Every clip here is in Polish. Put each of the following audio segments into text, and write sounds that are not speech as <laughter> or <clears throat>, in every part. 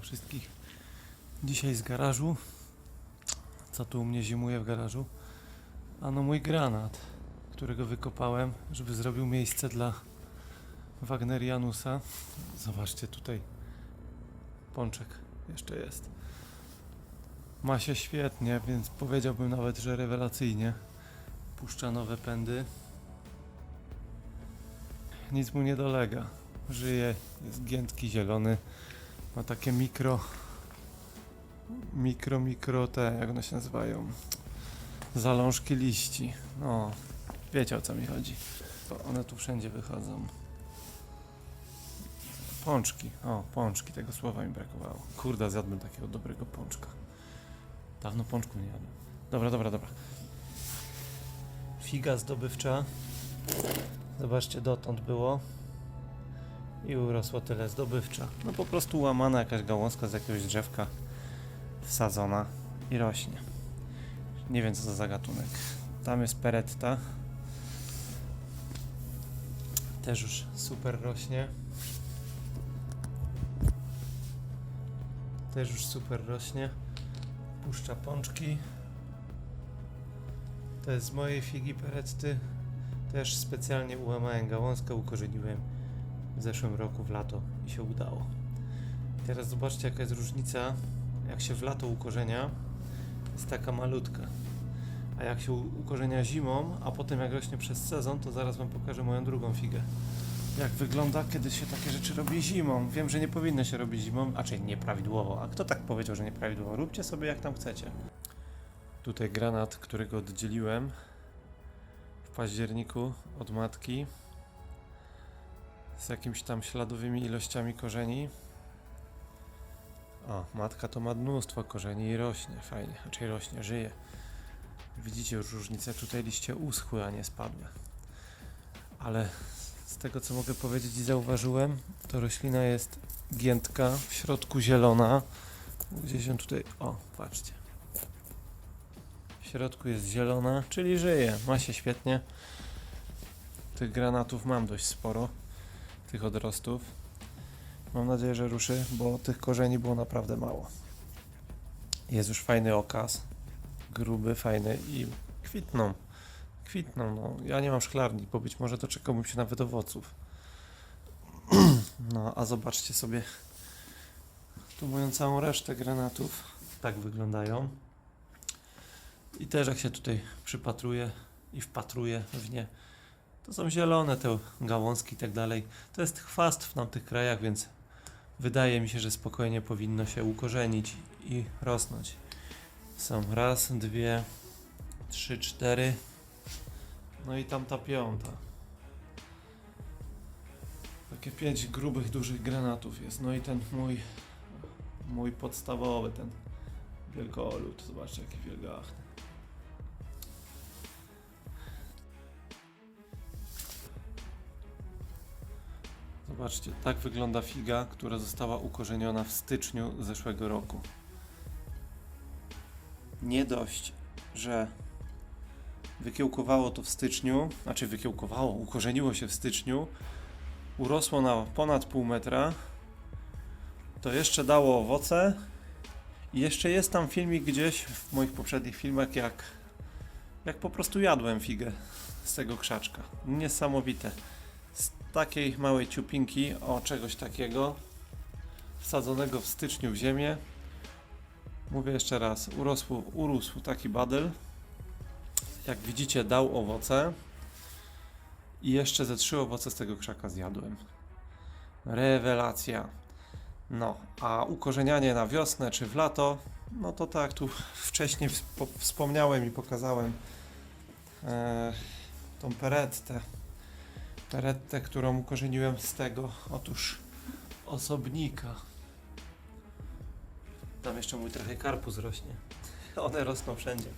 Wszystkich. Dzisiaj z garażu. Co tu u mnie zimuje w garażu? Ano mój granat, którego wykopałem, żeby zrobił miejsce dla Wagnerianusa. Zobaczcie tutaj. Pączek jeszcze jest. Ma się świetnie, więc powiedziałbym nawet, że rewelacyjnie. Puszcza nowe pędy. Nic mu nie dolega. Żyje, jest giętki zielony. Ma takie mikro. Mikro, mikro te, jak one się nazywają? Zalążki liści. No, wiecie o co mi chodzi. One tu wszędzie wychodzą. Pączki. O, pączki, tego słowa mi brakowało. Kurde, zjadłbym takiego dobrego pączka. Dawno pączku nie jadłem. Dobra, dobra, dobra. Figa zdobywcza. Zobaczcie, dotąd było. I urosło tyle zdobywcza. No po prostu łamana jakaś gałązka z jakiegoś drzewka wsadzona i rośnie. Nie wiem co to za gatunek. Tam jest peretta. Też już super rośnie. Też już super rośnie. Puszcza pączki. To jest z mojej figi peretty. Też specjalnie ułamałem gałązkę, ukorzeniłem w zeszłym roku w lato i się udało. Teraz zobaczcie jaka jest różnica, jak się w lato ukorzenia, jest taka malutka. A jak się ukorzenia zimą, a potem jak rośnie przez sezon, to zaraz wam pokażę moją drugą figę. Jak wygląda, kiedy się takie rzeczy robi zimą. Wiem, że nie powinno się robić zimą, a czyli nieprawidłowo. A kto tak powiedział, że nieprawidłowo? Róbcie sobie jak tam chcecie. Tutaj granat, którego oddzieliłem w październiku od matki z jakimiś tam śladowymi ilościami korzeni. O, matka to ma mnóstwo korzeni i rośnie, fajnie, raczej rośnie, żyje. Widzicie już różnicę, tutaj liście uschły, a nie spadły. Ale z tego co mogę powiedzieć i zauważyłem, to roślina jest giętka, w środku zielona. Gdzieś ją tutaj, o, patrzcie. W środku jest zielona, czyli żyje, ma się świetnie. Tych granatów mam dość sporo, tych odrostów. Mam nadzieję, że ruszy, bo tych korzeni było naprawdę mało. Jest już fajny okaz, gruby, fajny i kwitną. Kwitną, no. Ja nie mam szklarni, bo być może doczekałbym się nawet owoców. <clears throat> No, a zobaczcie sobie tu moją całą resztę granatów. Tak wyglądają. I też jak się tutaj przypatruję i wpatruję w nie, to są zielone te gałązki i tak dalej. To jest chwast w tamtych krajach, więc wydaje mi się, że spokojnie powinno się ukorzenić i rosnąć. Są raz, dwie, trzy, cztery. No i tam ta piąta. Takie pięć grubych, dużych granatów jest. No i ten mój, mój podstawowy, ten wielkolud. Zobaczcie, jaki wielgachny. Zobaczcie, tak wygląda figa, która została ukorzeniona w styczniu zeszłego roku. Nie dość, że wykiełkowało to w styczniu, znaczy wykiełkowało, ukorzeniło się w styczniu, urosło na ponad pół metra, to jeszcze dało owoce i jeszcze jest tam filmik gdzieś w moich poprzednich filmach, jak, jak po prostu jadłem figę z tego krzaczka. Niesamowite z takiej małej ciupinki, o czegoś takiego, wsadzonego w styczniu w ziemię. Mówię jeszcze raz, urosł, urósł taki badel. Jak widzicie, dał owoce. I jeszcze ze trzy owoce z tego krzaka zjadłem. Rewelacja. No, a ukorzenianie na wiosnę czy w lato, no to tak, tu <laughs> wcześniej wspo- wspomniałem i pokazałem e, tą perettę perettę, którą ukorzeniłem z tego, otóż osobnika. Tam jeszcze mój trochę karpus rośnie. <laughs> One rosną wszędzie.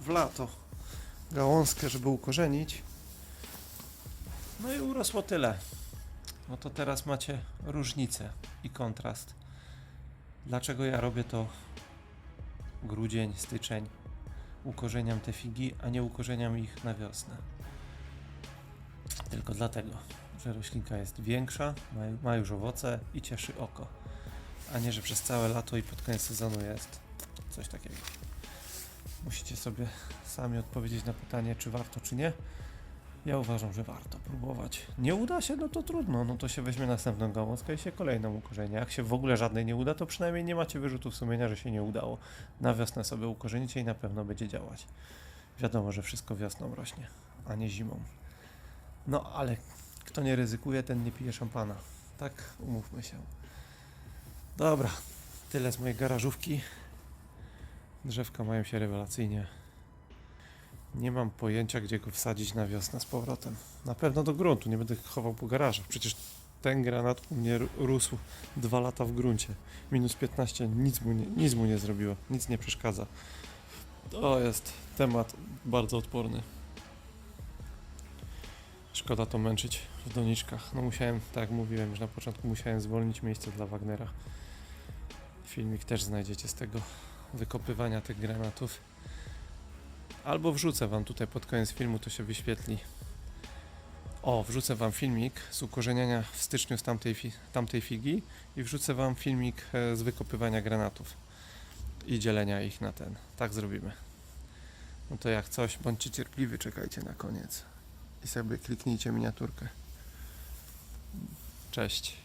W lato gałązkę, żeby ukorzenić. No i urosło tyle. No to teraz macie różnicę i kontrast. Dlaczego ja robię to grudzień, styczeń? Ukorzeniam te figi, a nie ukorzeniam ich na wiosnę. Tylko dlatego, że roślinka jest większa, ma, już owoce i cieszy oko. a nie, że przez całe lato i pod koniec sezonu jest coś takiego. Musicie sobie sami odpowiedzieć na pytanie, czy warto, czy nie. Ja uważam, że warto próbować. Nie uda się, no to trudno, no to się weźmie następną gałązkę i się kolejną ukorzeni. Jak się w ogóle żadnej nie uda, to przynajmniej nie macie wyrzutów sumienia, że się nie udało. Na wiosnę sobie ukorzenicie i na pewno będzie działać. Wiadomo, że wszystko wiosną rośnie, a nie zimą. No ale kto nie ryzykuje, ten nie pije szampana. Tak, umówmy się. Dobra, tyle z mojej garażówki. Drzewka mają się rewelacyjnie. Nie mam pojęcia, gdzie go wsadzić na wiosnę z powrotem. Na pewno do gruntu, nie będę chował po garażach. Przecież ten granat u mnie rósł dwa lata w gruncie. Minus 15, nic mu, nie, nic mu nie zrobiło, nic nie przeszkadza. To jest temat bardzo odporny. Szkoda to męczyć w doniczkach. No musiałem, tak jak mówiłem już na początku, musiałem zwolnić miejsce dla Wagnera. Filmik też znajdziecie z tego wykopywania tych granatów. Albo wrzucę wam tutaj pod koniec filmu, to się wyświetli. O, wrzucę wam filmik z ukorzeniania w styczniu z tamtej, fi- tamtej figi i wrzucę wam filmik e, z wykopywania granatów i dzielenia ich na ten. Tak zrobimy. No to jak coś, bądźcie cierpliwi, czekajcie na koniec i sobie kliknijcie miniaturkę. Cześć.